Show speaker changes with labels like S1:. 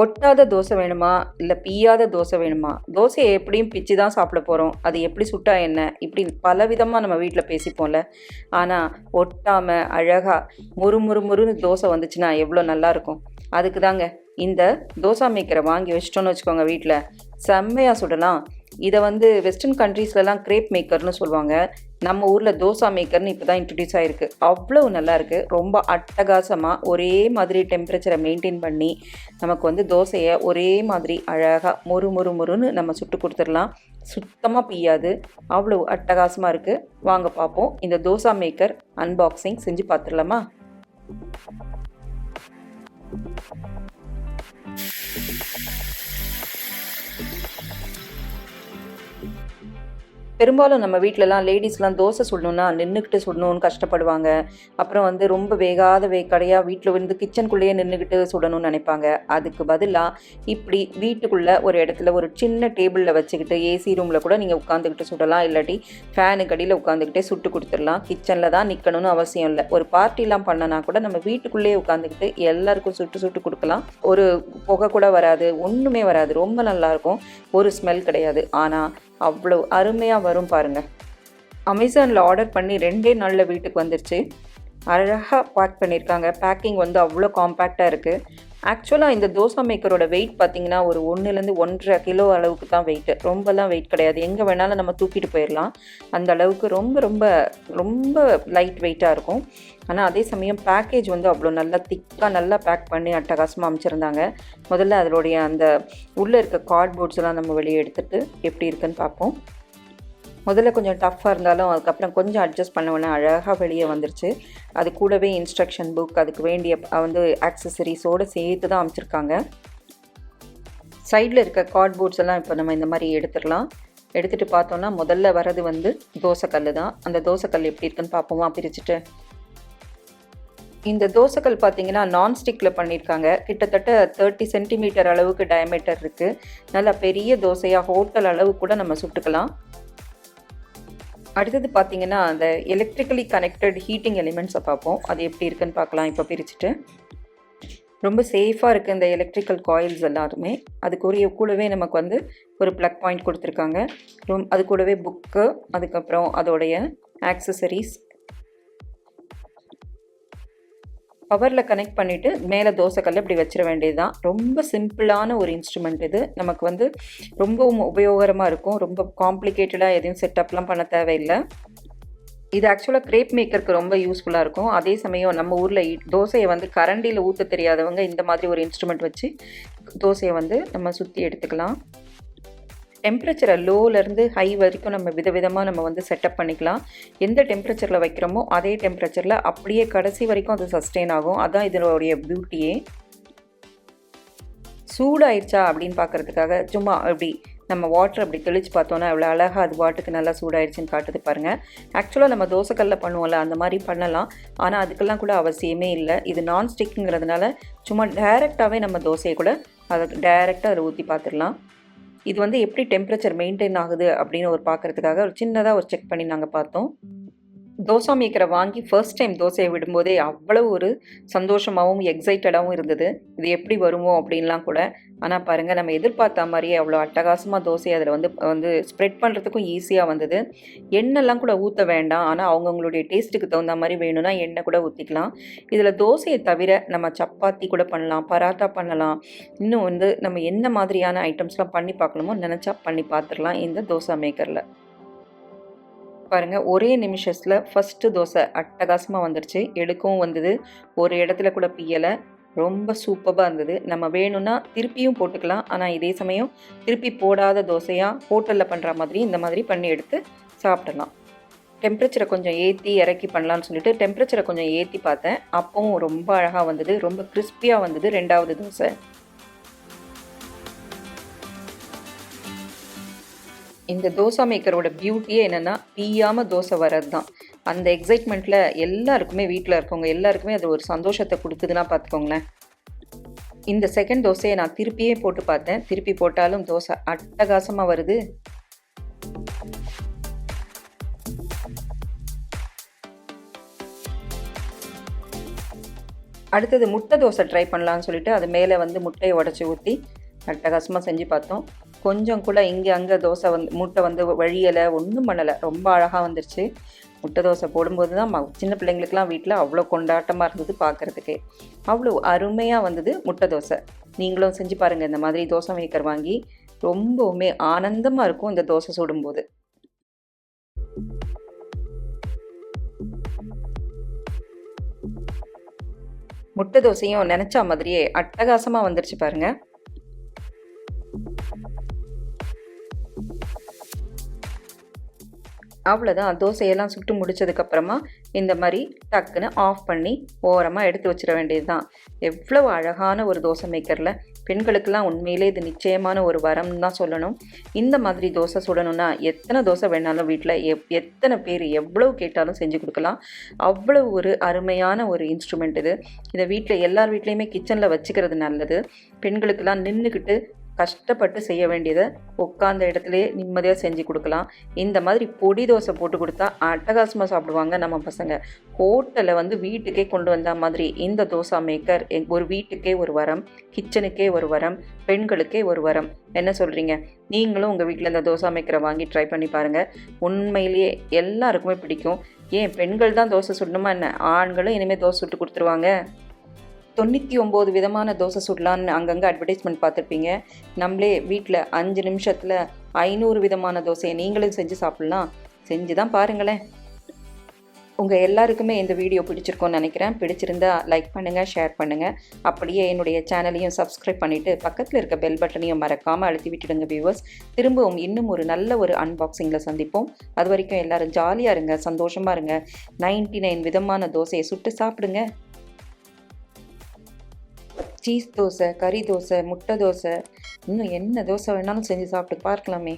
S1: ஒட்டாத தோசை வேணுமா? இல்லை பீயாத தோசை வேணுமா? தோசையை எப்படியும் பிச்சு தான் சாப்பிட போகிறோம் அது எப்படி சுட்டா என்ன? இப்படி பல விதமாக நம்ம வீட்டில் பேசிப்போம்ல. ஆனால் ஒட்டாமல் அழகாக முறு முறு முறுன்னு தோசை வந்துச்சுன்னா எவ்வளோ நல்லாயிருக்கும் அதுக்கு தாங்க இந்த தோசை மேக்கரை வாங்கி வச்சிட்டோன்னு வச்சுக்கோங்க வீட்டில் செம்மையாக சுடலாம். இதை வந்து வெஸ்டர்ன் கண்ட்ரீஸ்லலாம் கிரேப் மேக்கர்னு சொல்லுவாங்க. நம்ம ஊரில் தோசா மேக்கர்னு இப்போ தான் இன்ட்ரடியூஸ் ஆகிருக்கு அவ்வளோ நல்லா இருக்குது ரொம்ப அட்டகாசமாக ஒரே மாதிரி டெம்பரேச்சரை மெயின்டைன் பண்ணி நமக்கு வந்து தோசையை ஒரே மாதிரி அழகாக மொறு மொறு மொறுன்னு நம்ம சுட்டு கொடுத்துடலாம். சுத்தமாக பிய்யாது. அவ்வளோ அட்டகாசமாக இருக்குது வாங்க பார்ப்போம் இந்த தோசா மேக்கர் அன்பாக்சிங் செஞ்சு பார்த்துடலாமா பெரும்பாலும் நம்ம வீட்டிலலாம் லேடிஸ்லாம் தோசை சுடணுன்னா நின்றுக்கிட்டு சுடணும்னு கஷ்டப்படுவாங்க. அப்புறம் வந்து ரொம்ப வேகாத வேக்கடையாக வீட்டில் வந்து கிச்சனுக்குள்ளேயே நின்றுக்கிட்டு சுடணும்னு நினைப்பாங்க. அதுக்கு பதிலாக இப்படி வீட்டுக்குள்ளே ஒரு இடத்துல ஒரு சின்ன டேபிளில் வச்சுக்கிட்டு ஏசி ரூமில் கூட நீங்கள் உட்காந்துக்கிட்டு சுடலாம். இல்லாட்டி ஃபேனுக்கு அடியில் உட்காந்துக்கிட்டே சுட்டு கொடுத்துடலாம். கிச்சனில் தான் நிற்கணும்னு அவசியம் இல்லை. ஒரு பார்ட்டிலாம் பண்ணனா கூட நம்ம வீட்டுக்குள்ளேயே உட்காந்துக்கிட்டு எல்லாருக்கும் சுட்டு சுட்டு கொடுக்கலாம். ஒரு புகை கூட வராது ஒன்றுமே வராது. ரொம்ப நல்லாயிருக்கும் ஒரு ஸ்மெல் கிடையாது. ஆனால் அவ்வளோ அருமையாக வரும் பாருங்கள் அமேசானில் ஆர்டர் பண்ணி ரெண்டே நாளில் வீட்டுக்கு வந்துருச்சு. அழகாக பேக் பண்ணியிருக்காங்க பேக்கிங் வந்து அவ்வளோ காம்பேக்டாக இருக்குது ஆக்சுவலாக இந்த தோசை மேக்கரோட வெயிட் பார்த்தீங்கன்னா ஒரு ஒன்றுலேருந்து ஒன்றரை கிலோ அளவுக்கு தான் வெயிட்டு ரொம்பலாம் வெயிட் கிடையாது. எங்கே வேணாலும் நம்ம தூக்கிட்டு போயிடலாம் அந்த அளவுக்கு ரொம்ப ரொம்ப ரொம்ப லைட் வெயிட்டாக இருக்கும். ஆனால் அதே சமயம் பேக்கேஜ் வந்து அவ்வளோ நல்லா திக்காக நல்லா பேக் பண்ணி அட்டகாசமாக அமைச்சிருந்தாங்க. முதல்ல அதனுடைய அந்த உள்ளே இருக்க கார்ட்போர்ட்ஸ் எல்லாம் நம்ம வெளியே எடுத்துகிட்டு எப்படி இருக்குன்னு பார்ப்போம். முதல்ல கொஞ்சம் டஃப்பாக இருந்தாலும் அதுக்கப்புறம் கொஞ்சம் அட்ஜஸ்ட் பண்ண அழகாக வெளியே வந்துருச்சு. அது கூடவே இன்ஸ்ட்ரக்ஷன் புக் அதுக்கு வேண்டிய வந்து ஆக்சசரிஸோடு சேர்த்து தான் அமைச்சிருக்காங்க சைடில் இருக்க கார்ட்போர்ட்ஸ் எல்லாம் இப்போ நம்ம இந்த மாதிரி எடுத்துடலாம். எடுத்துகிட்டு பார்த்தோம்னா முதல்ல வர்றது வந்து தோசைக்கல் தான். அந்த தோசைக்கல் எப்படி இருக்குன்னு பார்ப்போமா? பிரிச்சுட்டு. இந்த தோசைக்கல் பார்த்தீங்கன்னா நான்ஸ்டிக்கில் பண்ணியிருக்காங்க. கிட்டத்தட்ட தேர்ட்டி சென்டிமீட்டர் அளவுக்கு டயமீட்டர் இருக்குது நல்லா பெரிய தோசையாக ஹோட்டல் அளவு கூட நம்ம சுட்டுக்கலாம். அடுத்தது பார்த்தீங்கன்னா அந்த எலக்ட்ரிக்கலி கனெக்டட் ஹீட்டிங் எலிமெண்ட்ஸை பார்ப்போம். அது எப்படி இருக்குன்னு பார்க்கலாம். இப்போ பிரிச்சுட்டு. ரொம்ப சேஃபாக இருக்குது இந்த எலக்ட்ரிக்கல் காயில்ஸ் எல்லாருமே அதுக்குரிய கூடவே நமக்கு வந்து ஒரு ப்ளக் பாயிண்ட் கொடுத்துருக்காங்க. ரொம் அது கூடவே புக்கு அதுக்கப்புறம் அதோடைய ஆக்சசரிஸ் பவரில் கனெக்ட் பண்ணிவிட்டு மேலே தோசைக்கல் இப்படி வச்சிட வேண்டியது தான் ரொம்ப சிம்பிளான ஒரு இன்ஸ்ட்ருமெண்ட் இது. நமக்கு வந்து ரொம்பவும் உபயோகரமாக இருக்கும். ரொம்ப காம்ப்ளிகேட்டடாக எதையும் செட்டப்லாம் பண்ண தேவையில்லை. இது ஆக்சுவலாக கிரேப் மேக்கருக்கு ரொம்ப யூஸ்ஃபுல்லாக இருக்கும். அதே சமயம் நம்ம ஊரில் தோசையை வந்து கரண்டியில் ஊற்ற தெரியாதவங்க இந்த மாதிரி ஒரு இன்ஸ்ட்ருமெண்ட் வச்சு தோசையை வந்து நம்ம சுற்றி எடுத்துக்கலாம். டெம்பரேச்சரை லோலேருந்து ஹை வரைக்கும் நம்ம விதவிதமாக நம்ம வந்து செட்டப் பண்ணிக்கலாம். எந்த டெம்பரேச்சரில் வைக்கிறோமோ அதே டெம்பரேச்சரில் அப்படியே கடைசி வரைக்கும் அது சஸ்டெயின் ஆகும். அதுதான் இதனுடைய பியூட்டியே சூடாயிருச்சா அப்படின்னு பார்க்குறதுக்காக சும்மா அப்படி நம்ம வாட்டர் அப்படி தெளித்து பார்த்தோன்னா எவ்வளோ அழகாக அது வாட்டுக்கு நல்லா சூடாயிருச்சுன்னு காட்டுது பாருங்கள் ஆக்சுவலாக நம்ம தோசைக்கல்ல பண்ணுவோம்ல அந்த மாதிரி பண்ணலாம். ஆனால் அதுக்கெல்லாம் கூட அவசியமே இல்லை. இது நான் ஸ்டிக்குங்கிறதுனால சும்மா டைரெக்டாகவே நம்ம தோசையை கூட அதை டைரெக்டாக அதை ஊற்றி பார்த்துடலாம். இது வந்து எப்படி டெம்பரேச்சர் மெயின்டைன் ஆகுது அப்படின்னு ஒரு பார்க்குறதுக்காக ஒரு சின்னதாக ஒரு செக் பண்ணி நாங்கள் பார்த்தோம். தோசை மேக்கரை வாங்கி ஃபர்ஸ்ட் டைம் தோசையை விடும்போதே அவ்வளோ ஒரு சந்தோஷமாகவும் எக்ஸைட்டடாகவும் இருந்தது. இது எப்படி வருமோ அப்படின்லாம் கூட. ஆனால் பாருங்கள் நம்ம எதிர்பார்த்த மாதிரியே அவ்வளோ அட்டகாசமாக தோசை அதில் வந்து வந்து ஸ்ப்ரெட் பண்ணுறதுக்கும் ஈஸியாக வந்தது. எண்ணெய்லாம் கூட ஊற்ற வேண்டாம். ஆனால் அவங்கவுங்களுடைய டேஸ்ட்டுக்கு தகுந்த மாதிரி வேணும்னா எண்ணெய் கூட ஊற்றிக்கலாம் இதில் தோசையை தவிர நம்ம சப்பாத்தி கூட பண்ணலாம் பராத்தா பண்ணலாம். இன்னும் வந்து நம்ம என்ன மாதிரியான ஐட்டம்ஸ்லாம் பண்ணி பார்க்கணுமோ நினச்சா பண்ணி பார்த்துடலாம் இந்த தோசை மேக்கரில் பாருங்கள் ஒரே நிமிஷத்தில் ஃபஸ்ட்டு தோசை அட்டகாசமாக வந்துருச்சு. எடுக்கவும் வந்தது. ஒரு இடத்துல கூட பியலை ரொம்ப சூப்பராக இருந்தது. நம்ம வேணும்னா திருப்பியும் போட்டுக்கலாம். ஆனால் இதே சமயம் திருப்பி போடாத தோசையாக ஹோட்டலில் பண்ணுற மாதிரி இந்த மாதிரி பண்ணி எடுத்து சாப்பிடலாம். டெம்பரேச்சரை கொஞ்சம் ஏற்றி இறக்கி பண்ணலான்னு சொல்லிட்டு டெம்பரேச்சரை கொஞ்சம் ஏற்றி பார்த்தேன். அப்பவும் ரொம்ப அழகாக வந்தது. ரொம்ப கிறிஸ்பியாக வந்தது ரெண்டாவது தோசை. இந்த தோசை மேக்கரோட பியூட்டியே என்னென்னா பீயாமல் தோசை வர்றது தான் அந்த எக்ஸைட்மெண்ட்டில் எல்லாருக்குமே வீட்டில் இருக்கவங்க எல்லாருக்குமே அது ஒரு சந்தோஷத்தை கொடுக்குதுன்னா பார்த்துக்கோங்களேன் இந்த செகண்ட் தோசையை நான் திருப்பியே போட்டு பார்த்தேன். திருப்பி போட்டாலும் தோசை அட்டகாசமாக வருது. அடுத்தது முட்டை தோசை ட்ரை பண்ணலான்னு சொல்லிட்டு அது மேலே வந்து முட்டையை உடச்சி ஊற்றி அட்டகாசமாக செஞ்சு பார்த்தோம். கொஞ்சம் கூட இங்கே அங்கே தோசை வந்து முட்டை வந்து வழியலை ஒன்றும் பண்ணலை. ரொம்ப அழகாக வந்துருச்சு. முட்டை தோசை போடும்போது தான் சின்ன பிள்ளைங்களுக்குலாம் வீட்டில் அவ்வளோ கொண்டாட்டமாக இருந்தது பார்க்குறதுக்கே அவ்வளோ அருமையாக வந்தது முட்டை தோசை. நீங்களும் செஞ்சு பாருங்கள் இந்த மாதிரி தோசை மேக்கர் வாங்கி ரொம்பவுமே ஆனந்தமாக இருக்கும் இந்த தோசை சுடும்போது. முட்டை தோசையும் நினச்சா மாதிரியே அட்டகாசமாக வந்துருச்சு பாருங்கள் அவ்வளோதான் தோசையெல்லாம் சுட்டு முடிச்சதுக்கப்புறமா இந்த மாதிரி டக்குன்னு ஆஃப் பண்ணி ஓரமாக எடுத்து வச்சிட வேண்டியது தான் எவ்வளவு அழகான ஒரு தோசை மேக்கரில் பெண்களுக்கெல்லாம் உண்மையிலே இது நிச்சயமான ஒரு வரம்னு தான் சொல்லணும். இந்த மாதிரி தோசை சுடணும்னா எத்தனை தோசை வேணாலும் வீட்டில் எப் எத்தனை பேர் எவ்வளவு கேட்டாலும் செஞ்சு கொடுக்கலாம். அவ்வளோ ஒரு அருமையான ஒரு இன்ஸ்ட்ருமெண்ட் இது. இதை வீட்டில் எல்லார் வீட்லேயுமே கிச்சனில் வச்சுக்கிறது நல்லது. பெண்களுக்கெல்லாம் நின்றுக்கிட்டு கஷ்டப்பட்டு செய்ய வேண்டியதை உட்காந்த இடத்துலையே நிம்மதியாக செஞ்சு கொடுக்கலாம். இந்த மாதிரி பொடி தோசை போட்டு கொடுத்தா அட்டகாசமாக சாப்பிடுவாங்க நம்ம பசங்க. ஹோட்டலில் வந்து வீட்டுக்கே கொண்டு வந்த மாதிரி இந்த தோசை மேக்கர் ஒரு வீட்டுக்கே ஒரு வரம் கிச்சனுக்கே ஒரு வரம் பெண்களுக்கே ஒரு வரம். என்ன சொல்கிறீங்க நீங்களும் உங்கள் வீட்டில் இந்த தோசை மேக்கரை வாங்கி ட்ரை பண்ணி பாருங்கள் உண்மையிலேயே எல்லாருக்குமே பிடிக்கும். ஏன் பெண்கள் தான் தோசை சுடணுமா என்ன? ஆண்களும் இனிமேல் தோசை சுட்டு கொடுத்துருவாங்க. தொண்ணூற்றி ஒம்பது விதமான தோசை சுடலான்னு அங்கங்கே அட்வர்டைஸ்மெண்ட் பார்த்துருப்பீங்க. நம்மளே வீட்டில் அஞ்சு நிமிஷத்தில் ஐநூறு விதமான தோசையை நீங்களும் செஞ்சு சாப்பிட்லாம். செஞ்சு தான் பாருங்களேன். உங்கள் எல்லாருக்குமே இந்த வீடியோ பிடிச்சிருக்கோன்னு நினைக்கிறேன். பிடிச்சிருந்தா லைக் பண்ணுங்கள் ஷேர் பண்ணுங்கள் அப்படியே என்னுடைய சேனலையும் சப்ஸ்கிரைப் பண்ணிவிட்டு பக்கத்தில் இருக்க பெல் பட்டனையும் மறக்காமல் அழுத்தி விட்டுடுங்க வியூவர்ஸ் திரும்பவும் இன்னும் ஒரு நல்ல ஒரு அன்பாக்சிங்கில் சந்திப்போம். அது வரைக்கும் எல்லாரும் ஜாலியாக இருங்க சந்தோஷமாக இருங்க. 99 நைன் விதமான தோசையை சுட்டு சாப்பிடுங்க. சீஸ் தோசை கறி தோசை முட்டை தோசை இன்னும் என்ன தோசை வேணாலும் செஞ்சு சாப்பிட்டு பார்க்கலாமே.